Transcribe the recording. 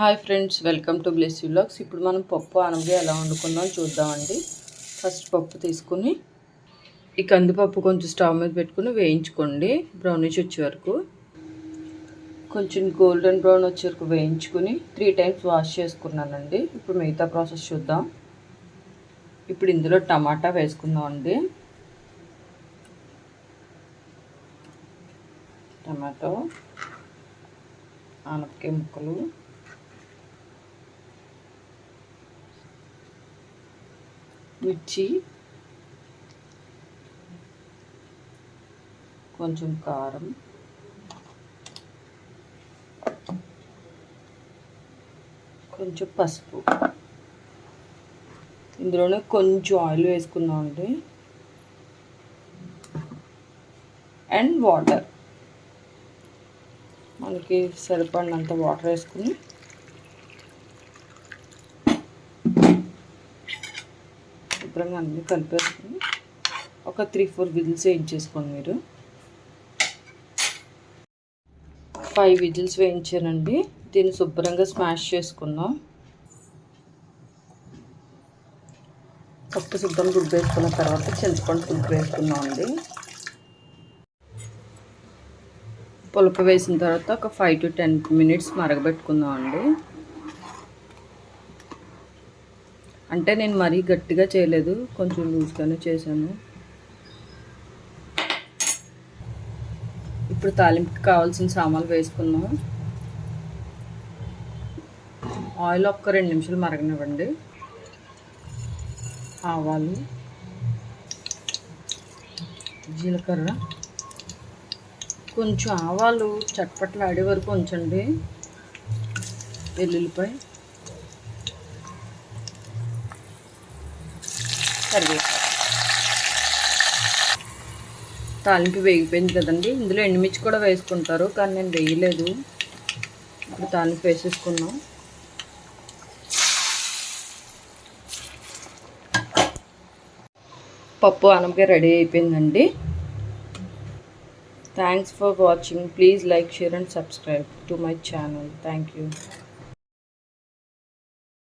Hi friends welcome to bless vlogs ఇప్పుడు మనం పప్పు అనగా ఎలా వండుకుందాం చూద్దామండి. ఫస్ట్ పప్పు తీసుకుని ఈ కందిపప్పు కొంచెం స్టవ్ మీద పెట్టుకుని వేయించుకోండి. బ్రౌనిష్ వచ్చే వరకు. కొంచెం గోల్డెన్ బ్రౌన్ వచ్చే వరకు వేయించుకుని త్రీ టైమ్స్ వాష్ చేసుకున్నానండి. ఇప్పుడు మిగతా ప్రాసెస్ చూద్దాం. ఇప్పుడు ఇందులో టమాటా వేసుకుందాం అండి టమాటో ఆనపకాయ ముక్కలు. మిర్చి కొంచెం కారం కొంచెం పసుపు. ఇందులోనే కొంచెం ఆయిల్ వేసుకుందామండి. And water. మనకి సరిపడినంత వాటర్ వేసుకుని శుభ్రంగా అన్నీ కలిపేసుకుని ఒక త్రీ ఫోర్ విజిల్స్ వేయించేసుకోండి మీరు. ఫైవ్ విజిల్స్ వేయించానండి. దీన్ని శుభ్రంగా స్మాష్ చేసుకుందాం. పప్పు శుభ్రంగా రుబ్బేసుకున్న తర్వాత చింతపండు పులుపు వేసుకున్నాం అండి. పులుపు వేసిన తర్వాత ఒక ఫైవ్ టు టెన్ మినిట్స్ మరగబెట్టుకుందాం అండి. అంటే నేను మరీ గట్టిగా చేయలేదు. కొంచెం లూజ్గానే చేశాను. ఇప్పుడు తాలింపుకి కావాల్సిన సామాన్లు వేసుకున్నాం ఆయిల్ ఒక్క రెండు నిమిషాలు మరగనివ్వండి. ఆవాలు జీలకర్ర. కొంచెం ఆవాలు చట్పట్లు ఆడే వరకు ఉంచండి. వెల్లుల్లిపాయ. కరివేపాకు తాలింపు వేగిపోయింది కదండి. ఇందులో ఎండుమిర్చి కూడా వేసుకుంటారు కానీ నేను వేయలేదు. ఇప్పుడు తాలింపు వేసేసుకున్నాం పప్పు అనపకాయ రెడీ అయిపోయిందండి. Thanks for watching please like share and subscribe to my channel thank you